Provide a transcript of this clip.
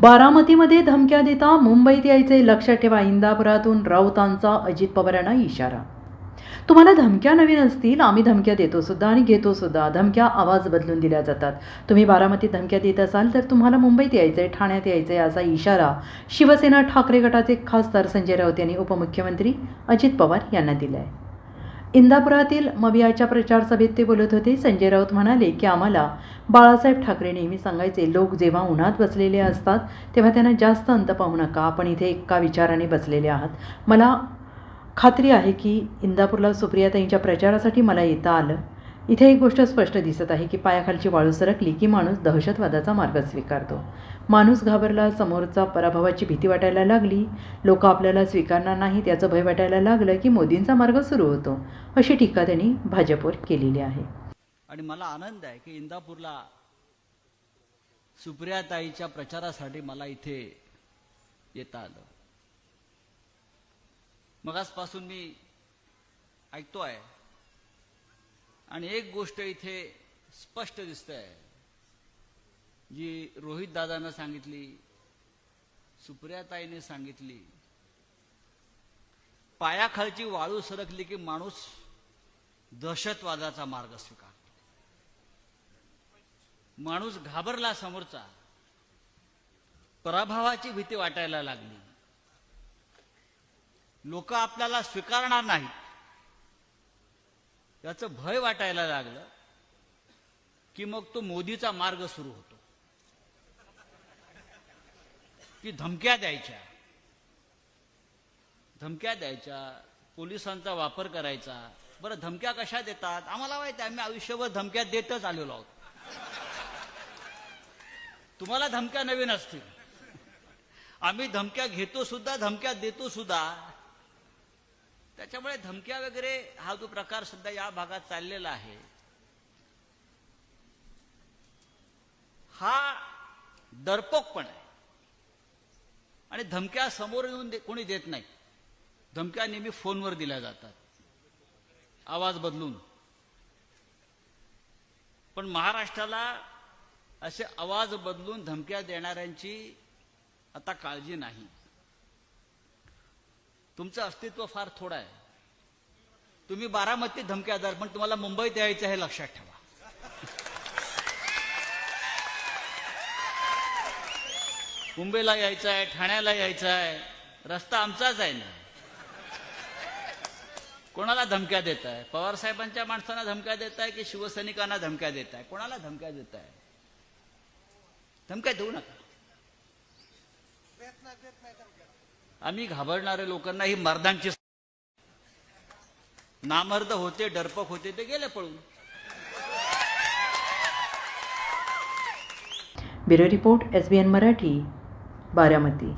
बारामतीमध्ये धमक्या देता मुंबईत यायचे लक्षात ठेवा इंदापुरातून राऊतांचा अजित पवारांना इशारा. तुम्हाला धमक्या नवीन असतील आम्ही धमक्या देतो सुद्धा आणि घेतो सुद्धा. धमक्या आवाज बदलून दिल्या जातात. तुम्ही बारामतीत धमक्या देत असाल तर तुम्हाला मुंबईत यायचं आहे ठाण्यात यायचं आहे असा इशारा शिवसेना ठाकरे गटाचे खासदार संजय राऊत यांनी उपमुख्यमंत्री अजित पवार यांना दिला आहे इंदापुरातील मवियाच्या प्रचार सभेत ते बोलत होते. संजय राऊत म्हणाले की आम्हाला बाळासाहेब ठाकरे नेहमी सांगायचे लोक जेव्हा उन्हात बसलेले असतात तेव्हा त्यांना जास्त अंत पाहू नका. आपण इथे एका विचाराने बसलेले आहात. मला खात्री आहे की इंदापूरला सुप्रियाताईंच्या प्रचारासाठी मला येता आलं. इथे एक गोष्ट स्पष्ट दिसत आहे की पायाखालची वाळू सरकली की माणूस दहशतवादाचा मार्ग स्वीकारतो. माणूस घाबरला समोरचा पराभवाची भीती वाटायला लागली. लोक आपल्याला स्वीकारणार नाहीत याचं भय वाटायला लागलं की मोदींचा मार्ग सुरू होतो अशी टीका त्यांनी भाजपवर केलेली आहे. आणि मला आनंद आहे की इंदापूरला सुप्रियाताईच्या प्रचारासाठी मला इथे येता आलं. मगासपासून मी ऐकतो आहे आणि एक गोष्ट इथे स्पष्ट दिसते जी रोहित दादानं सांगितली सुप्रियाताईने सांगितली पायाखालची वाळू सरकली की माणूस दहशतवादाचा मार्ग स्वीकारतो माणूस घाबरला समोरचा पराभवाची भीती वाटायला लागली. लोक आपल्याला स्वीकारणार नाहीत. याचं भय वाटायला लागलं की मग तो मोदीचा मार्ग सुरू होतो. की धमक्या द्यायच्या. धमक्या द्यायच्या पोलिसांचा वापर करायचा. बरं धमक्या कशा देतात? आम्हाला माहिती आहे आम्ही आयुष्यभर धमक्या देतच आलेलो आहोत. तुम्हाला धमक्या नवीन असतील. आम्ही धमक्या घेतो सुद्धा धमक्या देतो सुद्धा. त्याच्यामुळे धमक्या वगैरे हा जो प्रकार सध्या या भागात चाललेला आहे हा दरपोक पण आहे. आणि धमक्या समोर येऊन दे- कोणी देत नाही. धमक्या नेहमी फोनवर दिल्या जातात. आवाज बदलून. पण महाराष्ट्राला असे आवाज बदलून धमक्या देणाऱ्यांची आता काळजी नाही. तुमचं अस्तित्व फार थोडं आहे. तुम्ही बारामतीत धमक्यादार पण तुम्हाला मुंबईत यायचं हे लक्षात ठेवा. मुंबईला यायचं आहे ठाण्याला यायचं आहे रस्ता आमचाच आहे ना. कोणाला धमक्या देत आहे? पवार साहेबांच्या माणसांना धमक्या देत आहे की शिवसैनिकांना धमक्या देत आहे? कोणाला धमक्या देत आहे? धमक्या देऊ नका. आम्ही घाबरणाऱ्या लोकांना ही मर्दांची नामर्द होते डरपक होते ते गेले पळून. Bureau report S B N Marathi Baramati.